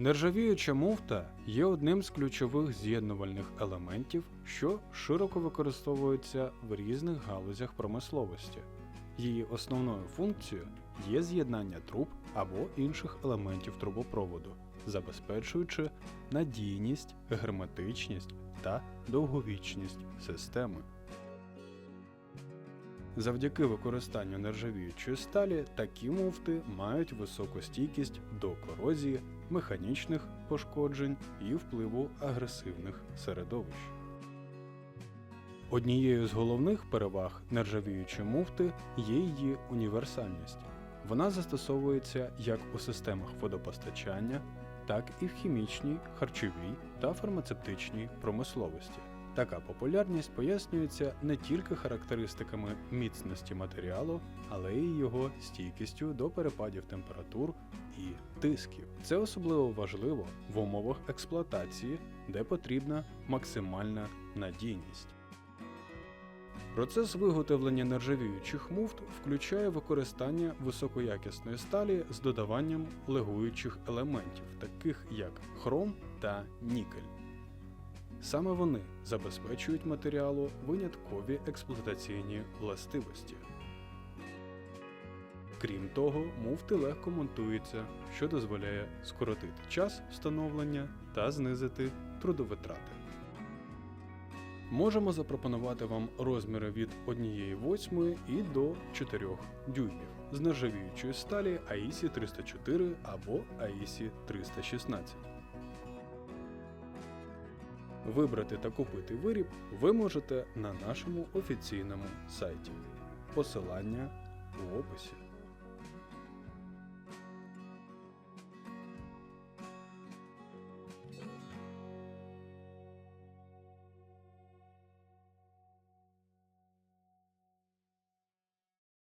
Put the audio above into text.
Нержавіюча муфта є одним з ключових з'єднувальних елементів, що широко використовується в різних галузях промисловості. Її основною функцією є з'єднання труб або інших елементів трубопроводу, забезпечуючи надійність, герметичність та довговічність системи. Завдяки використанню нержавіючої сталі такі муфти мають високу стійкість до корозії, механічних пошкоджень і впливу агресивних середовищ. Однією з головних переваг нержавіючої муфти є її універсальність. Вона застосовується як у системах водопостачання, так і в хімічній, харчовій та фармацевтичній промисловості. Така популярність пояснюється не тільки характеристиками міцності матеріалу, але й його стійкістю до перепадів температур і тисків. Це особливо важливо в умовах експлуатації, де потрібна максимальна надійність. Процес виготовлення нержавіючих муфт включає використання високоякісної сталі з додаванням легуючих елементів, таких як хром та нікель. Саме вони забезпечують матеріалу виняткові експлуатаційні властивості. Крім того, муфти легко монтуються, що дозволяє скоротити час встановлення та знизити трудовитрати. Можемо запропонувати вам розміри від 1,8 і до 4 дюймів з нержавіючої сталі AISI 304 або AISI 316. Вибрати та купити виріб ви можете на нашому офіційному сайті. Посилання в описі.